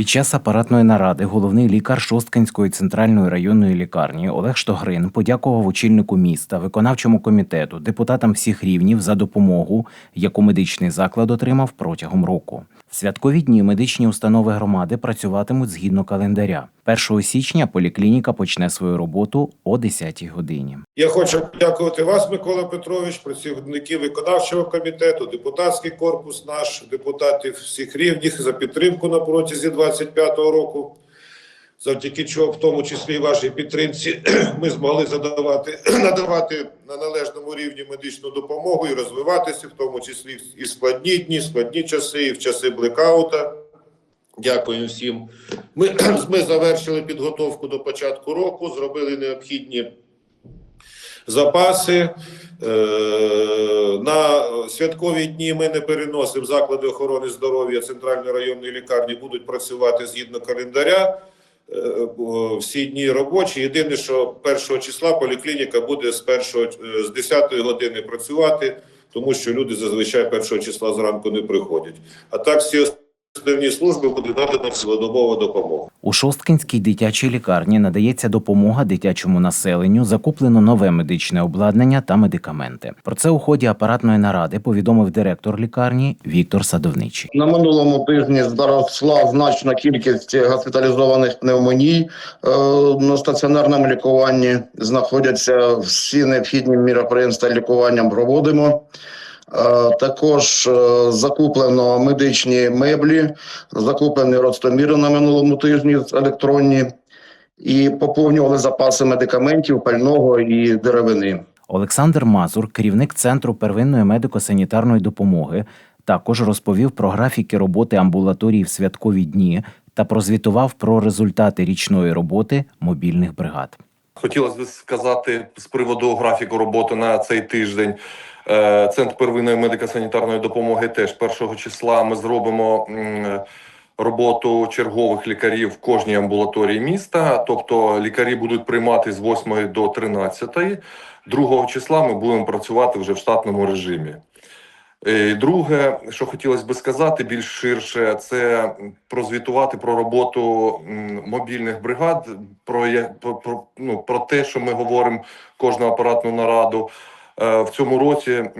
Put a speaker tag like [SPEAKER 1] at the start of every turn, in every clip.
[SPEAKER 1] Під час апаратної наради головний лікар Шосткинської центральної районної лікарні Олег Штогрин подякував очільнику міста, виконавчому комітету, депутатам всіх рівнів за допомогу, яку медичний заклад отримав протягом року. В святкові дні медичні установи громади працюватимуть згідно календаря. 1 січня поліклініка почне свою роботу о 10 годині.
[SPEAKER 2] Я хочу подякувати вас, Микола Петрович, працівників виконавчого комітету, депутатський корпус наш, депутатів всіх рівнів за підтримку на протязі 25-го року. Завдяки чого, в тому числі і вашій підтримці, ми змогли задавати, надавати на належному рівні медичну допомогу і розвиватися, в тому числі і в складні дні, складні часи, і в часи блекаута. Дякую всім. Ми, ми завершили підготовку до початку року, зробили необхідні запаси. Е, На святкові дні ми не переносимо заклади охорони здоров'я центральної районної лікарні будуть працювати згідно календаря. Е, Всі дні робочі. Єдине, що 1 числа поліклініка буде з 1, з 10 години працювати, тому що люди зазвичай 1 числа зранку не приходять. А так всі основні служби буде надана цілодобова допомога.
[SPEAKER 1] У Шосткинській дитячій лікарні надається допомога дитячому населенню, закуплено нове медичне обладнання та медикаменти. Про це у ході апаратної наради повідомив директор лікарні Віктор Садовничий.
[SPEAKER 3] На минулому тижні зросла значна кількість госпіталізованих пневмоній. Е, На стаціонарному лікуванні знаходяться всі необхідні міроприємства лікуванням проводимо. Е, Також е, закуплено медичні меблі, закуплені ростоміри на минулому тижні електронні і поповнювали запаси медикаментів, пального і деревини.
[SPEAKER 1] Олександр Мазур, керівник центру первинної медико-санітарної допомоги, також розповів про графіки роботи амбулаторії в святкові дні та прозвітував про результати річної роботи мобільних бригад.
[SPEAKER 4] Хотілося б сказати з приводу графіку роботи на цей тиждень. Е, Центр первинної медико-санітарної допомоги теж 1 числа ми зробимо роботу чергових лікарів в кожній амбулаторії міста. Тобто лікарі будуть приймати з 8 до 13. 2 числа ми будемо працювати вже в штатному режимі. Е, Друге, що хотілося би сказати більш ширше, це прозвітувати про роботу мобільних бригад, про, про, ну, про те, що ми говоримо кожну апаратну нараду. Е, В цьому році е,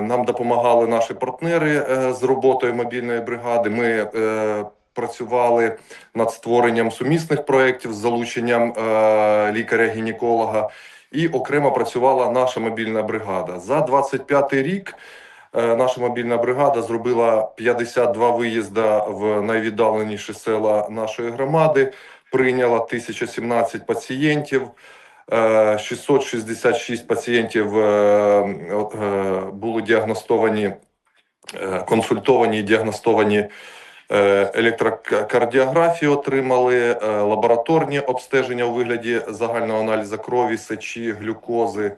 [SPEAKER 4] нам допомагали наші партнери з роботою мобільної бригади. Ми працювали над створенням сумісних проєктів з залученням лікаря-гінеколога, і окремо працювала наша мобільна бригада. За 25 рік Наша мобільна бригада зробила 52 виїзда в найвіддаленіші села нашої громади, прийняла 1017 пацієнтів, е, 666 пацієнтів е, е, були діагностовані, е, консультовані і діагностовані е, електрокардіографію отримали, е, лабораторні обстеження у вигляді загального аналізу крові, сечі, глюкози.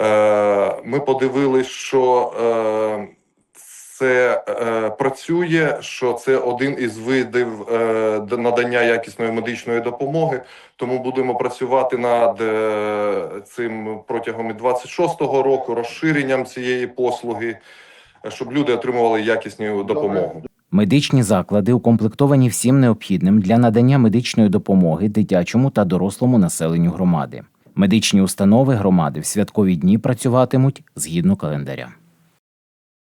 [SPEAKER 4] Е, Ми подивились, що е, це е, працює, що це один із видів е, надання якісної медичної допомоги. Тому будемо працювати над е, цим протягом і 26-го року, розширенням цієї послуги, щоб люди отримували якісну допомогу.
[SPEAKER 1] Медичні заклади укомплектовані всім необхідним для надання медичної допомоги дитячому та дорослому населенню громади. Медичні установи громади в святкові дні працюватимуть згідно календаря.